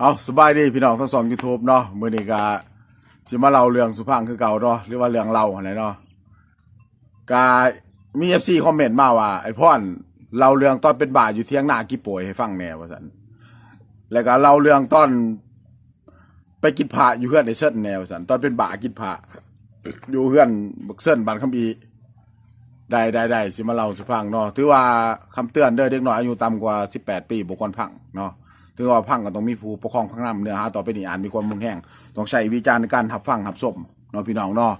เอาสบายดีพี่น้องทั้งสองยูทูบเนาะมือนี้ก็สิมาเล่าเรื่องสุพังคือเก่าเนาะหรือว่าเรื่องเล่าอะไรเนาะก็มี FC คอมเมนต์มาว่า ไอ้พ่อนเล่าเรื่องตอนเป็นบ่าอยู่เที่ยงนากี่ป่วยให้ฟังแน่ว่าซั่นแล้วก็เล่าเรื่องตอนไปกินผ้าอยู่เฮือนไอเซิ้นแนวาซั่นตอนเป็นบ่ากินผ้าอยู่เฮือนบักเซิ้นบานคำอีได้ได้ได้สิมาเล่าสุพังเนาะถือว่าคำเตือนเด้อเด็กน้อยอายุต่ำกว่า 18 ปีบุคคลพังเนาะ ถือว่าพังก็ต้องมีผู้ปกครองข้างนำเนื้อหาต่อไปนี้อ่านมีความมุนแห้งต้องใช้วิจารณ์ในการหับฟังหับส้มเนาะพี่น้องเนาะ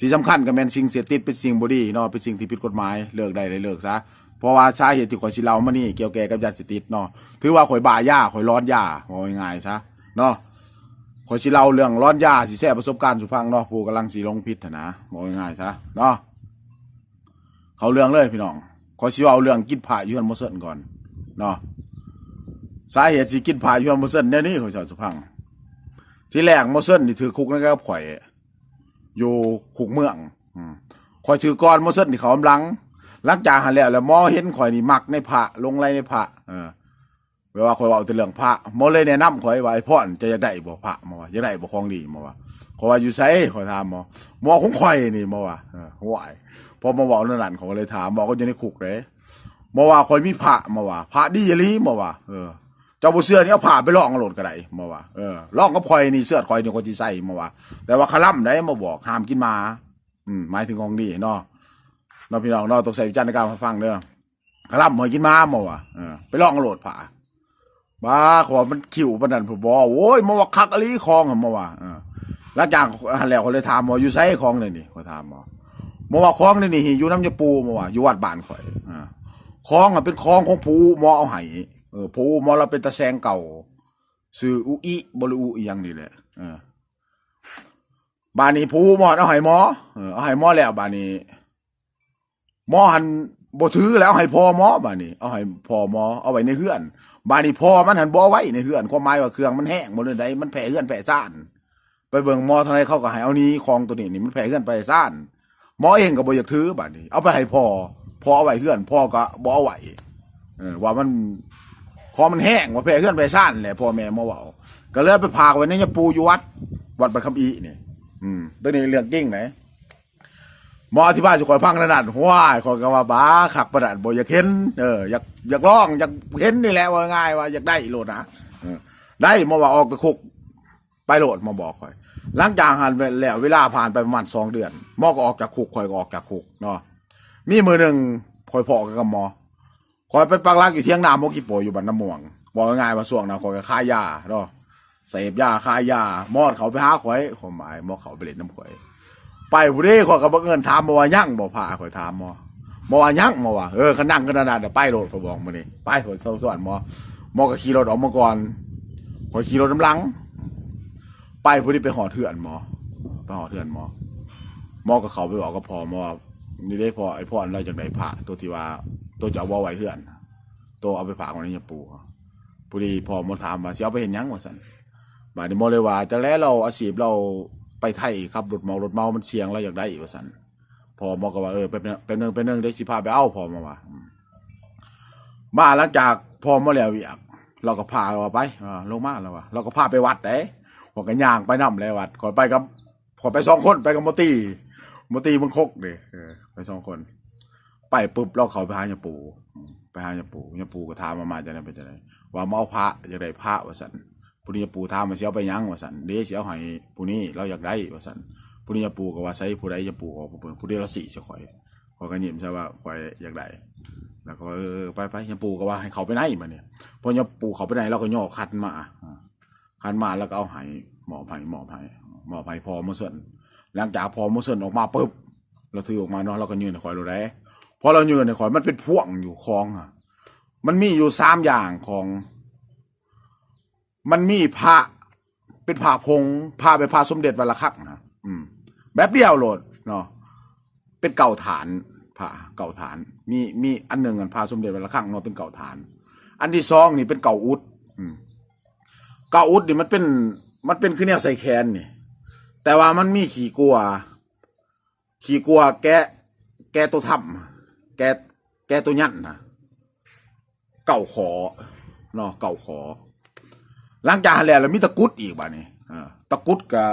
ที่สำคัญก็แม่นสิ่งเสียติดเป็นสิ่งบ่ดีเนาะเป็นสิ่งที่ผิดกฎหมายเลิกได้เลยเลิกซะเพราะว่าสาเหตุที่ข่อยสิเล่ามานี่เกี่ยวแก่กับยาเสพติดเนาะถือว่าข่อยบ้ายาข่อยร้อนยาว่าง่ายๆซะเนาะข่อยสิเล่าเรื่องร้อนยาสิแชร์ประสบการณ์สุพังเนาะผู้กำลังสิลงพิษนะว่าง่ายๆซะเนาะเขาเรื่องเลยพี่น้องข่อชิเอาเรื่องกินผ่าอยู่ฮันโมเซินก่อนเนาะ สาเหตุที่กินผ่ายู่ฮันโมเซินเนี่ยนี่เขาชาวสุพังที่แรกโมเซินนี่ถือคุกนั่นก็ข่อยอยู่คุกเมืองอืมข่อยถือก้อนโมเซินที่เขากำลังลังจากหันแล้วแล้วมอเห็นข่อยนี่มักในพระลงไรในพระเออเวลาข่อยว่าแต่เรื่องพระมอเลยแนะนำข่อยว่าไอ้พ่อนจะอยากได้บ่พระมาว่าอยากได้บ่ของดีมาว่าข่อยว่าอยู่ไสข่อยถามมอมอของข่อยนี่มาว่าห่วยพอมาบอกเรื่องนั้นเขาก็เลยถามบอกก็จะในคุกเลยมาว่าคอยมีพระมาว่าพระดีอีหลีมาว่าเออ เจ้าบุเสื้อนี่เอาผ้าไปลองเอาโหลดก็ได้มาว่าเออลองกับคอยนี่เสื้อคอยนี่คนที่ใส่มาว่าแต่ว่าคลั่มได้มาบอกห้ามกินมา อืมหมายถึงของดีเนาะเนาะพี่น้องเนาะต้องใส่วิจารณ์ในการฟังเด้อคลั่มหอยกินมามาว่าเออไปลองเอาโหลดผ้าบ้าขอมันขิวปนนั้นผมบอกโอ้ยมาว่าคักอลีคองมาว่าเออหลังจากหันแล้วเขาเลยถามว่าอยู่ไสคองเลยนี่เขาถามว่ามาว่าคลองนี่นี่อยู่น้ำยาปูมาว่าอยู่วัดบ้านข่อยอ่าคลองอะเป็นคลองของผูหมอเอาไห้ เออผูหมอเราเป็นตะแซงเก่าซื้ออุอิบริอุอีหยังนี่แหละเออบ้านนี้ผูหมอเอาห้หมอเออเอาไห้มอแล้วบ้านนี้มอหันบ่ถือแล้วเอาให้พ่อหมอบ้านนี้เอาให้พ่อหมอเอาไว้ในเฮือนบ้านนี้พ่อมันหันบ่เอไว้ในเฮือนความหมายว่าเครื่องมันแห้งบ่เลยใดมันแผ่เฮือนแผ่ซ่าน ไปเบิ่งหมอท่าไหรเขาก็ให้เอานี้คลองตัวนี้นี่มันแผ่เฮือนไปซ่านหมอเองก็บ่อยากถือบัดนี้ เอาไปให้พ่อพ่อเอาไว้เฮือนพ่อก็บ่เอาไว้เออว่ามัน คอมันแห้งว่าแพ้เฮือนไปซ่านแหละพ่อแม่มาเว้าก็เลยไปพากไว้ในยปูอยู่วัด วัดบัดคำอีนี่อืมตัวนี้เรื่องจริงไหนหมออธิบายสิข่อยฟังนั่นนั่นว้ายข่อยก็ว่าบ้าคักประดานบ่อยากเห็นเอออยากอยากลองอยากเห็นนี่แหละว่าง่ายว่าอยากได้โลดนะอได้มาว่าออกตะคุกไปโหลดมาบอกข่อยหลังจากหันไปแล้วเวลาผ่านไปประมาณสองเดือนหมอก็ออกจากคุกข่อยก็ออกจากคุกเนาะมีมือหนึ่งข่อยพอกับหมอ ข่อยไปปักหลักอยู่เที่ยงนาโมกิโปอยู่บ้านน้ำม่วงบอกง่ายๆว่าส่วงนะข่อยก็ค่ายยาเนาะเสพยาค่ายามอดเขาไปหาข่อยข่อยหมายมอดเขาไปเล่นน้ำข่อย ไปผู้นี้ข่อยก็บังเอิญถามมาว่ายั่งบ่พาข่อยถามมอมอว่ายั่งมอว่าเออขนั่งกันนานๆเดี๋ยวไปโหลดเขาบอกมานี่ไปข่อยเข้าสวนมอมอก็ขี่รถออกมาก่อนข่อยขี่รถน้ำลัง ไปพอดีไปหอเถื่อนมอไปหอเถื่อนมอมอกับเขาไปบอกกับพอมอว่านี่ได้พอไอ้พ่อเราจากไหนผ่าตัวที่ว่า ตัวจะเอาว่าไว้เถื่อน ตัวเอาไปผาของนี่ยปูพอดีพอมอถามว่าสิเอาไปเห็นยังวะสันบาดนี้มอเลยว่าจะแล้วเราอาชีพเราไปไทยครับรถเมารถเมา มันเสี่ยงเราอยากได้อีกวะสันพอมอก็ว่าเออเป็นเป็นนึงเป็นนึงได้สิพาไปเอาพอมาว่ามาหลังจากพอมาแล้วเวียกเราก็พาเราไปลงมาแล้วว่ะเราก็พาไปวัดเด้ผมก็ย่างไปนำเลยวัดขอไปกับขอไปสองคนไปกับมตีมตีมึงคกเด้อไปสองคน ไปปุ๊บเราเขาไปหายาปูไปหายาปูยาปูก็ถามมามาจะไหนไปจะไหนว่ามาเอาพระอยากได้พระวะสันผู้นี้ยปูถามมาเสียไปยังวะสันเดี๋ยวเสียให้ผู้นี้เราอยากได้วะสันผู้นี้ยปูก็ว่าใช้ผู้ใดยาปูของผู้ผู้นี้เราสี่เสียข่อยขอยก็ยิ้มใช่ว่าข่อยอยากได้แล้วก็เออไปไปยาปูก็ว่าให้เขาไปไหนมาเนี่ยพอยาปูเขาไปไหนเราก็ย่อคัดมาคันมาแล้วก็เอาไห้หมอไผ่หมอไผ่หมอไผ่พอมาเสินหลังจากพอมาเสินออกมาปุ๊บเราถือออกมาเนาะเราก็ยืนในคอยเราได้ พอเรายืนในคอยมันเป็นพ่วงอยู่คลองอะ มันมีอยู่สามอย่างของ มันมีพระเป็นพระพงพระไปพระสมเด็จวัดละคักนะอืม แบบเดียวโหลดเนาะเป็นเก่าฐานพระเก่าฐาน มีมีอันหนึ่งอันพระสมเด็จวัดละคักเนาะเป็นเก่าฐาน อันที่สองนี่เป็นเก่าอุด อืมเกาอุดนี่มันเป็นมันเป็นคือแนวใส่แขนนี่แต่ว่ามันมีขี่กลัว ขี่กลัวแกะแกะตัวทำ กแกตัวยันนะเก่าขอเนาะเก่าขอหลังจากหันแล้วแล้วมีตะกุดอีกบ้านี้อ่าตะกุดกับ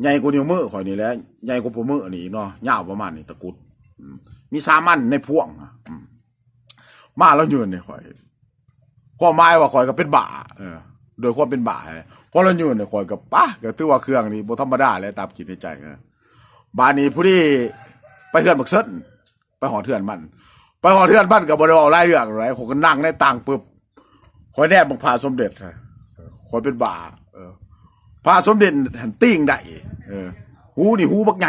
ใหญ่กว่านิ้วมือข่อยนี่แหละใหญ่กว่าผมมือนี่เนาะยาวประมาณนี้ตะกุดมีสามันในพ่วงอะมาแล้วยืนเนี่ยข่อยความหมายว่าข่อยก็เป็นบ่าเออโดยความเป็นบ่าเพราะเรายืนเนี่ยข่อยกับป้าก็ถือว่าเครื่องนี่บ่ธรรมดาเลยตามคิดในใจเออบานนี้ผู้ที่ไปเทือนบักเซิน ไปหอเทือนมัน ไปหอเทือนมันกับบริวารไล่เรื่องอะไรผมก็นั่งในต่างปึ๊บคอยแนบบังพาสมเด็จคอยเป็นบ่าเออพาสมเด็จหันติ้งได้เออ หูนี่หูบักไง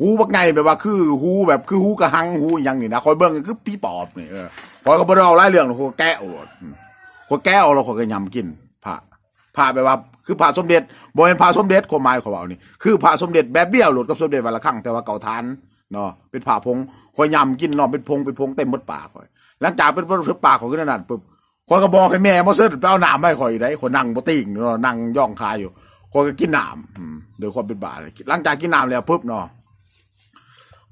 หูบักไงแบบว่าคือหูแบบคือหูกระหังหูอหยังนี่นะคอยเบิ่งคือพี่ปอบนี่เออคอยก็บบริวารไล่เรื่องคอยแก้เอาโลดคอยแก้เอาคอยก็ยำกินผ้าผ้าแบบว่าคือผ้าสมเด็จบ่เป็นผ้าสมเด็จความหมายของเรานี่คือผ้าสมเด็จแบบเบี้ยวหลุดกับสมเด็จวันละครั้งแต่ว่าเก่าทาน เนาะเป็นผ้าพงคอยยำกินเนาะเป็นพงเป็นพงเต็มหมดปากคอย หลังจากเป็นพระปากของขึ้นนั่นปุ๊บคอยก็บอกให้แม่มาเสิร์ฟไปเอาหน้ำให้คอยได้คอยนั่งบ่ติ่งเนาะนั่งย่องคายอยู่คอยก็กินหน้ำอืมโดยความเป็นบาเลยหลังจากกินหน้ำแล้วปุ๊บเนาะ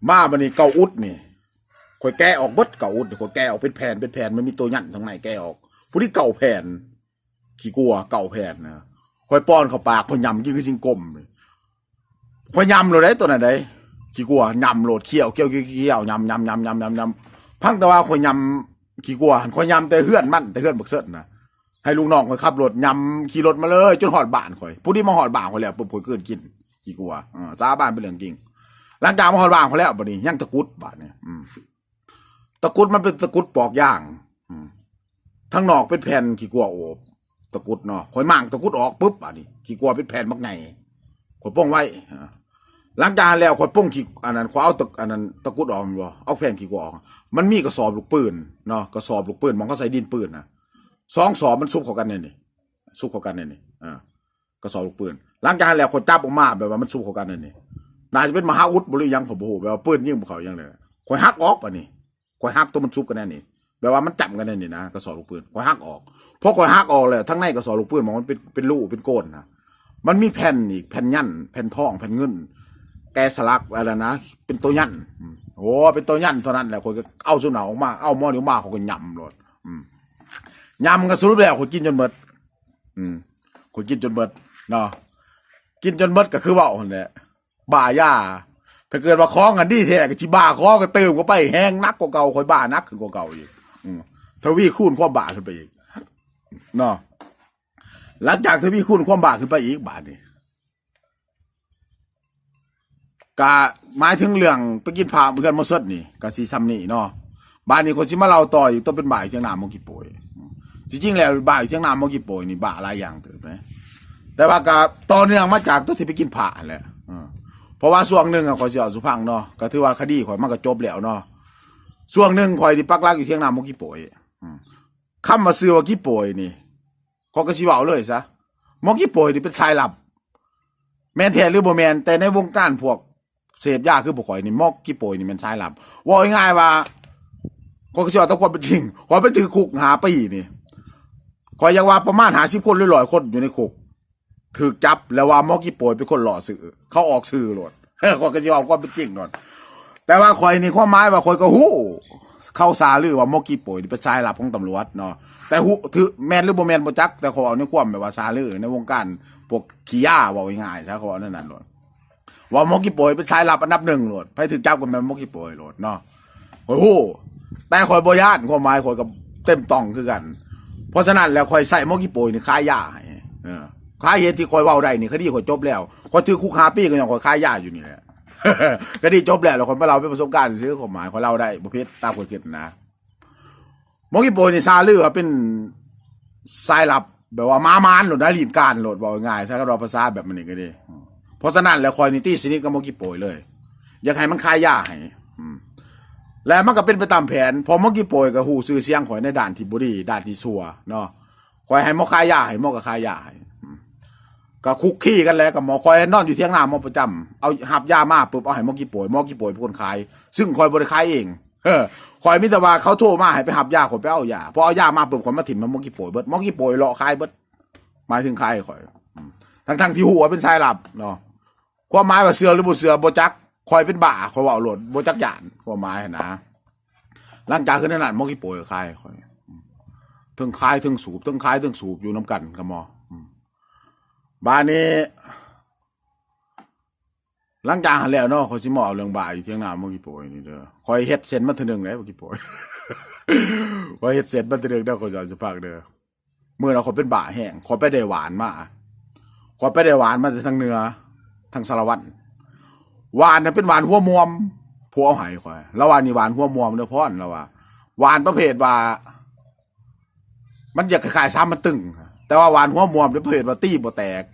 มาบันนี้เกาอุดนี่คอยแกะออกบดเกาอุดนี่คอยแกะออกเป็นแผ่นเป็นแผ่นมันมีตัวยันทางในแกะออก ผู้ที่เก่าแผ่นขี้กลัวเก่าแผ่นนะคอยป้อนเข้าปากคอยยำกินคือสิงกลมคอยยำเลยได้ตัวนั้นได้ ขี้กลัวยำโหลดเคี้ยวเคี้ยวเคี้ยวเคี้ยวยำยำยำยำยำยำพังแต่ว่าคอยยำขี่กลัวหันคอยยำแต่เฮือนมันแต่เฮือนบักเซิร์นะให้ลุงน้องคอยขับรถยำขี่รถมาเลยจนหอดบ้านคอย ผู้ที่มาหอดบ้านคอยแล้วปุ๊บคอยเกินกินขี่กลัวอ่าจ้าบ้านเป็นเรื่องจริงหลังจากมาหอดบ้านคอยแล้วบัดนี้ยังตะกุดบ้านเนี่ยอืมตะกุดมันเป็นตะกุดปอกย่างอืมทั้งนอกเป็นแผ่นขี่กลัวโอบตะกุดเนาะคอยมั่งตะกุดออกปุ๊บบ้านนี้ขี่กลัวเป็นแผ่นมักไงคอยป้องไว้ อ่าหลังจากแล้วข่อยป้องขี้อันนั้นข่อยเอาตะอันนั้นตะกุดออกม่นบ่เอาแผ่นขี้กลัวออกมันมีกระสอบลูกปืนเนาะกระสอบลูกปืนมองเขาใส่ดินปืนนะสองสอบมันซุบเข้ากันเนี่ยนี่ซุบเข้ากันเนี่ยนี่อ่ากระสอบลูกปืนหลังจากแล้วข่อยจับออกมาแบบว่ามันซุบเข้ากันเนี่ยนี่น่าจะเป็นมหาอุดบ่หรือยังผมบ่ฮู้แบบว่าปืนยิงเขายังเลยข่อยหักออกป่ะนี่ข่อยหักตัวมันซุบกันแน่นี่แบบว่ามันจับกันแน่นี่นะกระสอบลูกปืนข่อยหักออกพอข่อยหักออกแล้วทั้งในกระสอบลูกปืนมองมันเป็นเป็นรูเป็นโกนนะมันมีแผ่นอีกแผ่นยันแผ่นทองแผ่นเงิน แกสลักอะไรนะ เป็นตัวยันโอ้เป็นตัวยันเท่านั้นแหละคนก็เอาสุนัขออกมา เอาหม้อเนิ้วมาเขาก็ยำเลยอืมยำก็สรุปแล้วคนกินจนหมดอืมคนกินจนหมดเนาะกินจนหมดก็คือว่าคนแหละบ้ายาถ้าเกิดว่าคล้องกันดีแท้ก็จิบ้าคล้องก็เติมก็ไปแห้งนักกว่าเก่าคอยบ้านักขึ้นกว่าเก่าอีกทวีคูณความบาขึ้นไปอีกเนาะหลังจากทวีคูณความบาขึ้นไปอีกบาทนี่ กะหมายถึงเรื่องไปกินผ้าเพื่อนมาสดนี่กะสีซ้ำนี่เนาะบ้านนี้คนสิมาเล่าต่ออยู่ต้องเป็นบ่ายเที่ยงน้ำมกิโปยจริงๆแล้วบ่ายเที่ยงน้ำมกิโปยนี่บ่าหลายอย่างเติบไหมแต่ว่ากะต่อเนื่องมาจากตัวที่ไปกินผ้าแหละเพราะว่าช่วงหนึ่งอะข่อยสิเอาสุพังเนาะก็ถือว่าคดีข่อยมันก็จบแล้วเนาะช่วงหนึ่งข่อยที่ปักลักอยู่เที่ยงน้ำมกิโปยอืมคำมาซื้อว่ากิโปยนี่เขาก็สิเว้าเลยซะมอกิโปยนี่เป็นชายหลับ แมนแท้หรือโบแมนแต่ในวงการพวก เสพยาคือบุข่อยนี่มอกกี่โปยนี่มันใช้ลับว่าง่ายว่าก็เชื่อต้องความเป็นจริงขอยไปถือคุกหาปีนี่ขอยยังว่าประมาณหาสิบคนหรือร้อยคนอยู่ในคุกถือจับแล้วว่ามอกกี่โปยเป็นคนหล่อสื่อเขาออกสื่อโหลดขอยก็จะเอาความเป็นจริงโหลดแต่ว่าข่อยนี่ความหมายว่าข่อยก็ฮู้เข้าซาหรือว่ามอกกี่ปยนี่เป็นสายหลับของตำรวจเนาะแต่ฮู้ถือแมนหรือบ่แมนบ่จัก แต่ขอเอาในความแบบว่าซาลือในวงการพวกขี้ยาว่าง่ายๆซะเขาเอานั่นนั่นหลด ว่ามกกี้โปยเป็นสายลับอันดับหนึ่งโหลดไปถึงเจ้ากันแม่นมกกี้โปยโหลดเนาะโอ้โหแต่คอยบย่านความหมายคอยกับเต็มต้องคือกัน เพราะฉะนั้นแล้วคอยใส่มกกี้โปยนี่คายยาให้เออคายเหตุที่คอยเว้าได้นี่คดีคอยจบแล้วคอยถือคุกหาปีก็ยังคอยคายยาอยู่นี่แหละคดีจบแล้วแล้วคนเราเป็นประสบการณ์ซื้อความหมายคอยเล่าได้ประเภทตามคนคิดนะมกกี้โปยนี่ซาลือเป็นสายลับแบบว่ามามานโหลดนะลีดการโหลดบอกง่ายๆถ้าเราภาษาแบบมันนี่ก็ดี เพราะฉะนั้นแล้วคอยนิตี้สนิทกับโมกิโปยเลย อยากให้มันคายยาให้แล้วมันก็เป็นไปตามแผน พอโมกิโปยก็หูซื้อเสียงข่อยในด่านที่บุรีด่านที่ซัวเนาะคอยให้มอคายยาให้มอก็คายยาให้ก็คุกขี้กันแล้วกับหมอคอยนอนอยู่เที่ยงนามอประจำเอาหับยามาปุ๊บเอาให้มอกิโปยมอกิโปยเป็นคนขาย ซึ่งคอยบริขายเองเออคอยมิต่ว่าเขาโทรมาให้ไปหับยาข่อยไปเอายาพอเอายามาปุ๊บข่อยมาถิ่มมันมอกิโปยเบิดมอกิโปยเลาะขายเบิดหมายถึงขายข่อยอืมทั้งๆที่หัวเป็นชายหลับเนาะ ความหมายว่าเสือหรือบ่เสือบ่จักคอยเป็นบ่าคอยเว่าโหลดบ่จักหยานความหมายนะหลังจากขึ้นนั่นมอกี้โปรยคายคอยทั้งคายทั้งสูบทั้งคายทั้งสูบอยู่น้ำกันกับหมอบ้านนี้หลังจากหันแล้วเนาะเขาสิมาเอาเรื่องบ่ายอยู่เที่ยงน้าเมื่อกี้โปรยนี่เด้อคอยเฮ็ดเส้นมาเทีนึงได้เมื่อกี้โปรยคอยเฮ็ดเส้นมาเทีนึงได้อเขาจะจะพักเด้อเมื่อเราเขาเป็นบ่าแห้งขอยไปได้หวานมาขอยไปได้หวานมาจากทางเหนือ ทางสารวัตรวานน่ะเป็นวานหัวมวมผัวหายคอยแล้ววานนี่วานหัวมวมเด้อพ่อนแล้วว่าวานประเภทว่า มันอยากคายซ้ำมันตึง แต่ว่าวานหัวมวมด้วยเพศว่าตี้บ่แตก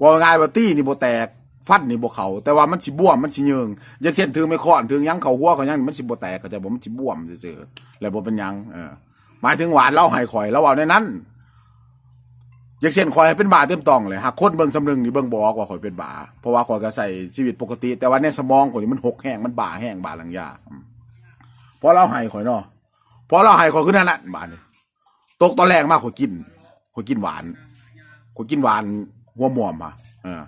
ว่าง่ายว่าตี้นี่บ่แตกฟันนี่บ่เขาแต่ว่ามันสิบ่วมมันสิเยิงอย่างเช่นถือไม่ค้อนถือหยังเขาหัวเขายังมันสิบ่แตกก็แต่บ่มันสิบ่วมซื่อๆแล้วบ่เป็นยังเออหมายถึงหวานเล่าให้ข่อยแล้วเอาในนั้น อย่างเช่นข่อยเป็นบาเต็มต้องเลยหากคนเบิ่งสำนึงนี่เบิ่งบ่อกว่าข่อยเป็นบาเพราะว่าข่อยก็ใส่ชีวิตปกติ แต่ว่าในสมองขอยนี่มันหกแห้งมันบาแห้งบาหลังยาอืมพอเราห้ข่อยเนาะเพอเราห้ข่อยคือนั่นน่ะบาดนี่ตกตอนแรกมากข่อยกินข่อยกินหวานข่อยกินหวานหัวหมวมอะเออ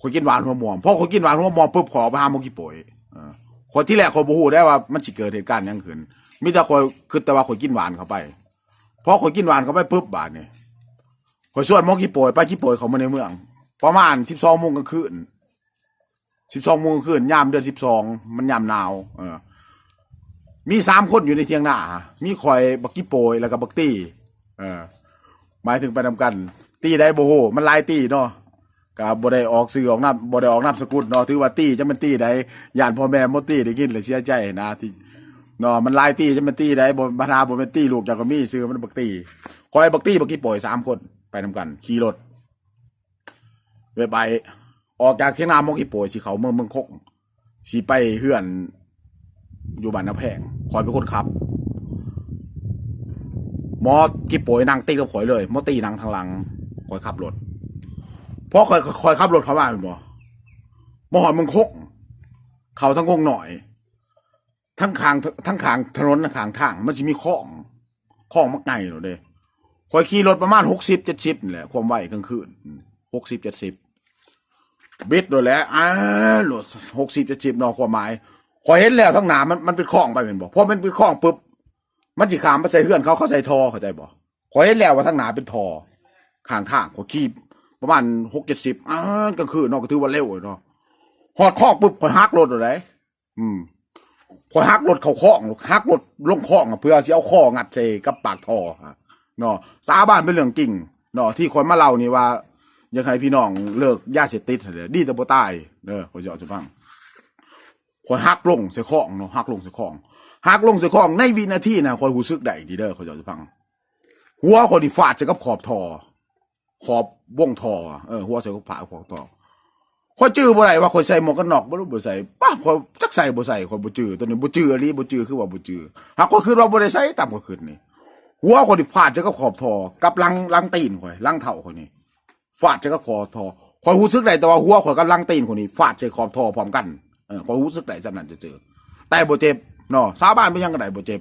ข่อยกินหวานหัวหมวมพอข่อยกินหวานหัวหมวมปุ๊บขอไปหาโมกิโปยเออคนที่แรกข่อยบ่ฮู้ได้ว่ามันสิเกิดเหตุการณ์ยังขึ้นมีแต่ข่อยคือแต่ว่าข่อยกินหวานเข้าไปพอข่อยกินหวานเข้าไปปุ๊บบาดนี่ย ข่อยชวนโมกิโปยไปกิโปยเขามาในเมือง ประมาณ12โมงกลางคืน12โมงกลางคืนยามเดือน12มันยามหนาว เออ มีสามคนอยู่ในเทียงหน้า มีคอยบักกี้โปยแล้วก็บักตี้ เออ หมายถึงไปนำกัน ตี้ได้โบโหมันลายตี้เนาะกับ่ได้ออกสื่อออกน้ำบ่ได้ออกน้ำสกุลเนาะถือว่าตี้จะมันตี้ได้ย่านพ่อแม่มดตี้ได้กินเลยเสียใจนะที่เนาะมันลายตี้จะมันตี้ได้บ่บรรดาบ่เป็นตี้ลูกจากก็มีซื้อมันบักตี้คอยบักตี้บักกี้โปยสามคน ไปนำกัน ขี่รถไปไป ออกจากเทียงนามอกกี้โปยสิเขาเมืองเมืองคกสิไปเฮือน อยู่บ้านน้ำแพงคอยเป็นคนขับ มอกี่ป่วยนั่งตีกับข่อยเลย มอตีนั่งทางหลังคอยขับรถเพราะคอยคอยขับรถเขามาเป็นบ่มอหอนมึงคก เขาทั้งคงหน่อย ทั้งขางทั้งขางถนนขางทาง มันจะมีคลองคลองมักไงหรอเด้ คอยขี่รถประมาณหกสิบเจ็ดสิบนี่แหละความไวกลางคืนหกสิบเจ็ดสิบบิดโดยแหล้วอ้ารถหกสิบเจ็ดสิบนอกความหมายพอเห็นแล้วทั้งหนามันมันเป็นคลองไปเป็นบ่พอมันเป็นคลองปุ๊บมันจิขามไปใส่เฮือนเขาเขาใส่ทอเข้าใจบ่พอเห็นแล้วว่าทั้งหนาเป็นทอข้างทางขอยขี่ประมาณหกเจ็ดสิบอ้าวก็คือเนอกก็ถือว่าเร็วเนาะหอดคอกปุ๊บพอยฮักรถอะไรอืมพอยฮักรถเขาคอกฮักรถลงคอกอะเพื่อที่เอาข้องัดใส่กับปากทออะ เนาะสาบานเป็นเรื่องจริงเนาะที่คนมาเล่านี่ว่าอยังไงพี่น้องเลิกยาเสพติดเลยดีแต่บ่ตายเด้อขอจะเอาจะฟังคอยหักลงใส่ของเนาะหักลงใส่ของหักลงใส่ของในวินาทีนะคอยหูซึกได้ดีเด้อเขาจะฟัง หัวคนที่ฟาดใส่กับขอบทอขอบวงทอเออหัวใส่กับผาขอบทอคอยจื้อบ่ได้ว่าคอยใส่หมวกกันน็อกบ่รู้บ่ใส่ป้าคอยจักใส่บ่ใส่คอยบ่จื้อตัวนี้บ่จื้ออันนี้บ่จื้อคือว่าบ่จื้อหากคอยคิดว่าบ่ได้ใส่ตามคอยคิดนี่ หัวคนที่ฟาดใส่กับขอบทอกับลังลังตีนคอยลังเท้าคนนี้ฟาดใส่กับขอบทอคอยหูซึกได้แต่ว่าหัวคอยกับลังตีนคนนี้ฟาดใส่ขอบทอพร้อมกันเออคอยรู้สึกได้จำนั้นจะเจอ แต่บ่เจ็บเนาะสาบ้านเป็นยังก็ไดบ่เจ็บ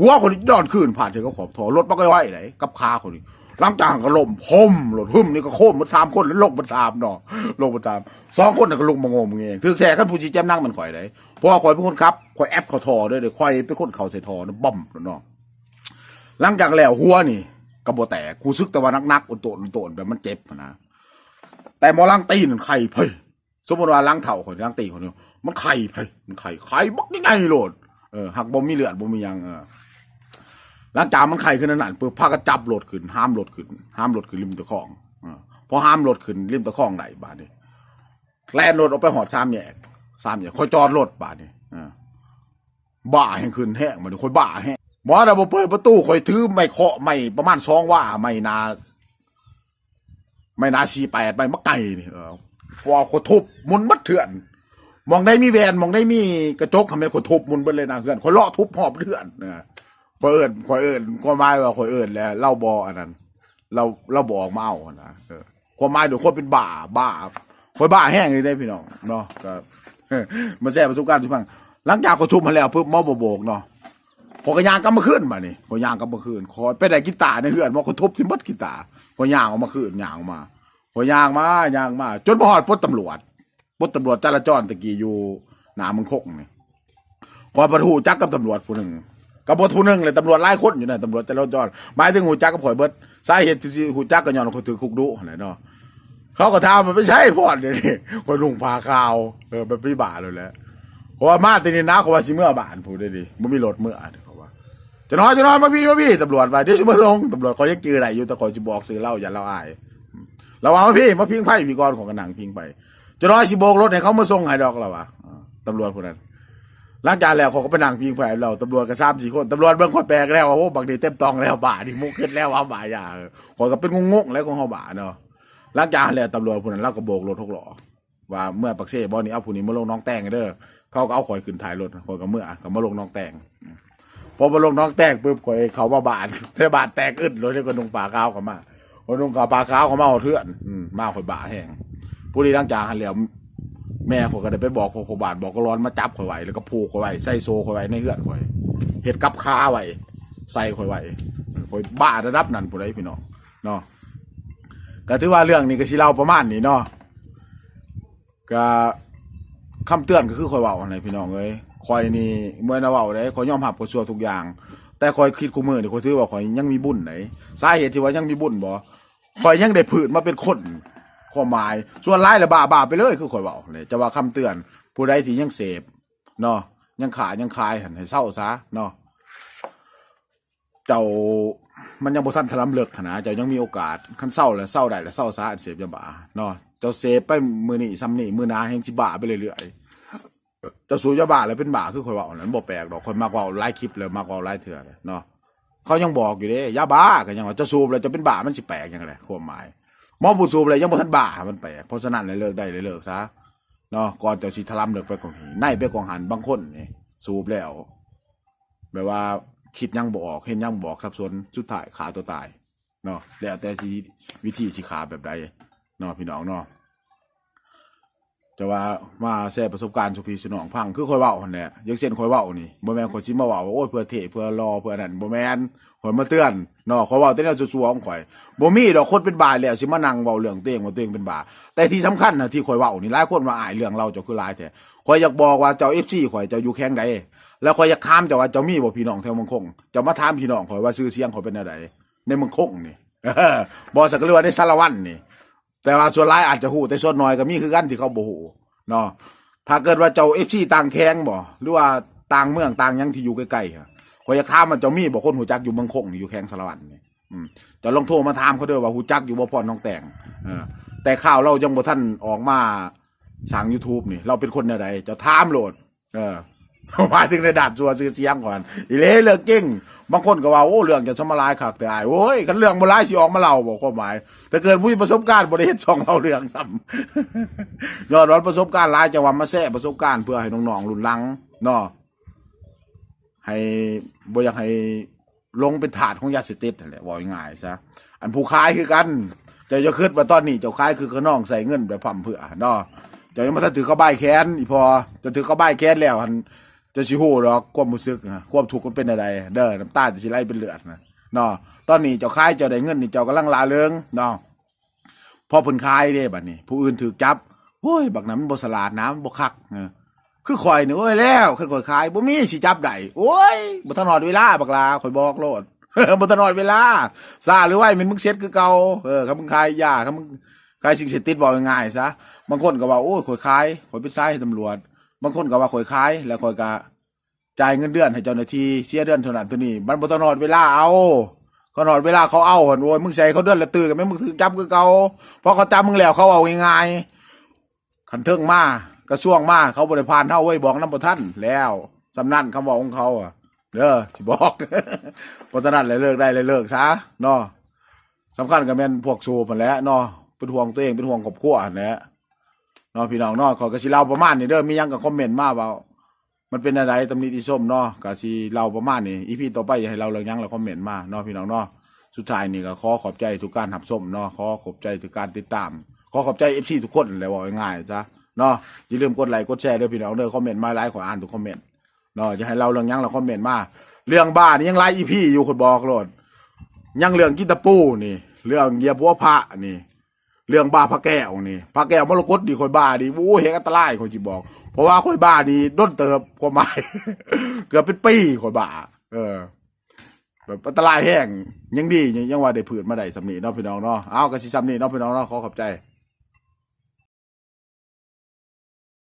หัวคนนี้ดอนขึ้นผ่านเจอก็ขอบถอรถมันก็ไหวไหนกับขาคนนี้ลังจากนั้นก็ล่มพมรถหึ่มนี่ก็โค้มหมันสามคนแล้วลงมันสามเนาะลงมันสามสองคนน่ะก็ลงมางมเองถือแค่ขั้นผู้ชี้แจมนั่งมันข่อยได้เพราะว่าข่อยเป็นคนครับข่อยแอปเขาทอด้วยเด้ข่อยเป็นคนเขาใส่ทอนะบ่อมเนาะ หลังจากแล้วหัวนี่กระโบแตกกูซึกแต่ว่านักๆอุนโตนอุนโตนแบบมันเจ็บนะแต่หมอลังตีนไข่เพ่ยสมมติว่าล้างเถ่าคนล้างตีคนนึงมันไข่ไปมันไข่ไข่บักยังไงโหลดเออหักบ่มีเลือดบ่มียังเออหลังจากมันไข่ขึ้นนั่นปุ๊บพาก็จับโหลดขึ้น ห้ามโหลดขึ้น ห้ามโหลดขึ้นริมตะคองเออพอห้ามโหลดขึ้นริมตะคองได้บาดนี้แล่นรถออกไปหอดสามแยกสามแยกคอยจอดรถบาดนี้เออบ้าแห้งขึ้นแห้งมาดิคอยบ้าแห้ง หมอน่ะบ่เปิดประตูคอยถือไม่เคาะไม่ประมาณสองว่าไม่นา ไม่นาชีแปดไม่มะไก่นี่เออฟอขทุบมุนมัดเถื่อนมองได้มีแวนมองได้มีกระจกทำเป็นขทุบมุนไปเลยนะเพื่อนคนเลาะทุบหอบเถื่อนนะคอยเอิญคอยเอิญความหมายว่าคอยเอิญแล้วเล่าบออันนั้น เราเราบอกมาเอานะเออความหมายเดี๋ยวคนเป็นบ้าบ้าคอยบ้าแห้งเลยได้พี่น้องเนาะก็มาแชร์ประสบการณ์ทุกฟังหลังจากเขาทุบมาแล้วเพิ่มมาโบกเนาะ พอกระยางก็มาขึ้นมานี่พอยางก็มาขึ้นคอยไปได้กีตาร์ในเฮือนมาเขาทุบที่มัดกีตาร์พอยางออกมาขึ้นยางออกมาพอยางมายางมา จนพอดปดตำรวจปดตำรวจจราจรตะกี้อยู่หนามึงคกนี่คอยประทูจักกับตำรวจผู้หนึ่งกับบทผู้หนึ่งเลยตำรวจหลายคนอยู่นะตำรวจจราจรหมายถึงหูจักกับข่อยเบิดสาเหตุที่หูจักก็ย้อนข่อยถือคุกดุนั่นเนาะเขาก็ถามมันไม่ใช่พอดเดี๋ยวนี้ข่อยนุ่งผ้าขาวเออแบบพี่บาเลยแหละเพราะว่ามาตีนี่นะเขาว่าสิเมื่อบานพูดได้ดีมันมีรถเมื่อ จะนอนจะนอนมาพี่มาพี่ตำรวจมาเดี๋ยวชิมาส่งตำรวจเขายังจืออะไรอยู่แต่คอยจะบอกซื้อเหล้าอย่าเหล้าอายเราเอามาพี่มาพิงไพ่พี่กรของกระหนังพิงไปจะน้อยสิโบกรถให้เขามาส่งให้ดอกเราวะตำรวจคนนั้นหลังจากแล้วเขาก็ไปนั่งพิงไพ่เราตำรวจก็สามสี่คนตำรวจเบิ่งคนแปลกแล้วว่าโอ้บางทีเต็มตองแล้วบ่านี่มุกขึ้นแล้วว่าบ่าอย่าขอยก็เป็นงงๆแล้วของเขาบ่าเนาะหลังจากแล้วตำรวจคนนั้นเราก็โบกรถทุกหล้อว่าเมื่อปักเซ่บอนี่เอาผู้นี้มาลงน้องแตงเด้อเขาก็เอาข่อยขึ้นท้ายรถข่อยก็เมื่อก็มาลงน้องแตง พอมาลงน้องแตกปุ๊บข่อยเขามาบานเพื่อบานแตกอึดเลยที่คนนุ่งป่าขาวเข้ามาคนนุ่งป่าขาวเข้ามาเอาเถื่อนอืมมาข่อยบ่าแห้งผู้นี้ตั้งจากหันแล้วแม่ข่อยก็ได้ไปบอกข่อยบาทบอกก็ร้อนมาจับข่อยไว้แล้วก็ผูกข่อยไว้ใส่โซข่อยไว้ในเหือนข่อยเห็ดกับคาไว้ใส่ข่อยไว้ข่อยบ้าระดับนั้นผู้ใดพี่น้องเนาะก็ถือว่าเรื่องนี้ก็สิเล่าประมาณนี้เนาะก็คำเตือนก็คือข่อยเว้าอะไรพี่น้องเอ้ย ข่อยนี่เมื่อนาเว้าได้ข่อยยอมรับข่อยชั่วทุกอย่าง แต่ข่อยคิดคู่มือนี่ข่อยถือว่าข่อยยังมีบุญไหนสาเหตุที่ว่ายังมีบุญบ่ข่อยยังได้ผืนมาเป็นคนความหมายส่วนร้ายละบาบาไปเลยคือข่อยเว้าเลยจะว่าคำเตือน ผู้ใดที่ยังเสพเนาะยังขายังคายหันให้เศร้าซะเนาะเจ้ามันยังบ่ทันทะลำเลิกขนาดเจ้ายังมีโอกาสคันเศร้าแล้วเศร้าได้แล้วเศร้าซะอันเสพยาบ้าเนาะเจ้าเสพไปมือนี้ซ้ำนี่มือนาแห่งสิบ้าไปเรื่อยๆ จะสูบยาบ้าแล้วเป็นบ้าคือคนว่าอันนั้นบ่แปลกดอกคนมากกว่าไล่คลิปเลยมากกว่าไล่เถื่อเลยเนาะเขายังบอกอยู่เด้ยาบ้าก็ยังว่าจะสูบแล้วจะเป็นบ้ามันสิแปลกยังไงความหมายมอผู้สูบเลยยังบ่ทันบ้ามันแปลกเพราะฉะนั้นเลยเลิกได้เลยเลิกซะเนาะก่อนจ้าสิทะลำเลิกไปกองหีในไปกองหันบางคนนี่สูบแล้วแบบว่าคิดยังบอกเห็นยังบออกสับสนสุดท้ายขาตัวตายเนาะแล้วแต่สิวิธีสิขาแบบใดเนาะพี่น้องเนาะ จะว่ามาแชร์ประสบการณ์สุพีสนองพังคือคอยเว้าหั่นแหละอยังเช่นคอยเว้านี่บ่แม่นคอยสิมาเว้าว่าโอ้ยเพื่อเทเพื่อรอเพื่อนั่นบ่แม่นคอยมาเตือนเนาะคอยเว้าแต่แนวซัวๆของข่อยบ่มีดอกคนเป็นบาแล้วสิมานั่งเว้าเรื่องตัวเองว่าตัวเองเป็นบาแต่ที่สำคัญน่ะที่คอยเว้านี่หลายคนมาอายเรื่องเราเจ้าคือหลายแท้คอยอยากบอกว่าเจ้า FC ข่อยเจ้าอยู่แข้งใดแล้วคอยอยากถามเจ้าว่าเจ้ามีบ่พี่น้องแถวเมืองคงเจ้ามาถามพี่น้องข่อยว่าชื่อเสียงข่อยเป็นจังไดในเมืองคงนี่บ่สักเรียกว่าในสารวัตรนี่ แต่ว่าส่วนหลายอาจจะหูแต่ส่วนน้อยก็มีคือกันที่เขาบ่หูเนาะถ้าเกิดว่าเจ้าเอฟซีต่างแข้งบ่หรือว่าต่างเมืองต่างยังที่อยู่ใกล้ๆอะขอยอยากถามมันเจ้ามีบ่คนหูจักอยู่เมืองคงนี่อยู่แข้งสารวัตรนี่อืมจะลองโทรมาถามเขาเด้อว่าหูจักอยู่บ่พอน้องแต่งอแต่ข่าวเรายังบ่ทันออกมาสั่ง YouTube นี่ เราเป็นคนแนวใดเจะถามโหลด เออมาถึงในดานสัวซื้อเสียงก่อน อีเล่เลือกเก่ง บางคนก็ว่าโอ้เรื่องจะสมลายคักแต่อายโอ้ยคันเรื่องบ่ลายสิออกมาเล่าบอกความหมาย แต่เกิดผู้มีประสบการณ์บ่ได้เฮ็ดช่องเล่าเรื่องซ้ำยอดวันประสบการณ์หลายจังว่ามาแชร์ประสบการณ์เพื่อให้น้องๆรุ่นหลังเนาะให้บ่อยากให้ลงเป็นถาดของยาเสพติดนั่นแหละว่าง่ายซะอันผู้ขายคือกันแต่จะคิดว่าตอนนี้เจ้าขายคือขน้องใส่เงินแบบพร่ำเพื่อเนาะเดี๋ยวยังมาถือเข้าใบายแค้นอีพอจะถือเข้าใบายแค้นแล้วอัน จะสิฮู้ดอกความรู้สึกนะความทุกข์มันเป็นอะไรเด้อน้ำตาจะสิไหลเป็นเลือดนะเนาะตอนนี้เจ้าขายเจ้าได้เงินนี่เจ้ากำลังลาเริงเนาะพอเพิ่นขายเด้บัดนี้ ผู้อื่นถูกจับโอ้ยบักนั้นมันบ่สลาดน้ำบ่คักเออคือข่อยนี่โอ้ยแล้วคันข่อยขายบ่มีสิจับได้โอ้ยบ่ทนอดเวลาบักลาข่อยบอกโลดบ่ทนอดเวลาซาหรือไว้มันมึงเซ็ตคือเก่าเออคันมึงขายยาคันมึงขายสิ่งเสพติดบอกง่ายๆซะบางคนก็ว่าโอ้ยข่อยขายข่อยเป็นสายให้ตำรวจ บางคนก็ว่าข่อยขาย แล้วข่อยก็จ่ายเงินเดือนให้เจ้าหน้าที่เสียเดือนเท่านั้นเท่านี้มันบ่ต้องนอนเวลาเอาเขานอนเวลาเขาเอาหันโวยมึงใส่เขาเดือนละตื่นกันไหมมึงถือจับคือเกาเพราะเขาจับมึงแล้วเขาเอาง่ายๆขันเทิงมากระช่วงมาเขาบริพานเท่าไว้บอกน้ำประท่านแล้วสำนันคำบอกของเขาอะเด้อที่บอกเพราะฉะนั้นเลยเลิกได้เลยเลิกซะเนาะสำคัญกับแม่นพวกสูบมันแหล้วเนาะเป็นห่วงตัวเองเป็นห่วงครอบครัวนั่นแหละ เนาะพี่น้องเนาะขอยกระสิเล่าประมาณนี้เด้อมีหยังกับคอมเมนต์มาเปล่ามันเป็นอะไรตำหนิที่ส้มเนาะกะสิเราประมาณนี้อีพีต่อไปอย่าให้เราเรื่องหยังเราคอมเมนต์มาเนาะพี่น้องเนาะสุดท้ายนี่ก็ขอขอบใจทุกการหับส้มเนาะขอขอบใจทุกการติดตาม ขอขอบใจเอฟซีทุกคนเลยว่าง่ายๆจ้ะเนาะอย่าลืมกดไลค์กดแชร์ด้วยพี่น้องเด้อคอมเมนต์มาไลค์ขออ่านทุกคอมเมนต์เนาะจะให้เราเรื่องหยังเราคอมเมนต์มาเรื่องบ้านนี่ยังไลค์อีพีอยู่คนบอกโลดยังเรื่องกินตะปูนี่ เรื่องเหยียบหัวพระนี่ เรื่องบ้าพระแก้วนี่พระแก้วมรกตดีคอยบ้าดีวู้เฮงอันตรายคอยจีบอก เพราะว่าคอยบ้านี่ด้นเติบกว่าหมายเกือบเป็นปีคอยบ้า เออแบบอันตรายแห้งยังดียังยังว่าได้ผืนมาได้สำนีเนาะพี่น้องเนาะเอากระสิสำนีเนาะพี่น้องเนาะขอขอบใจ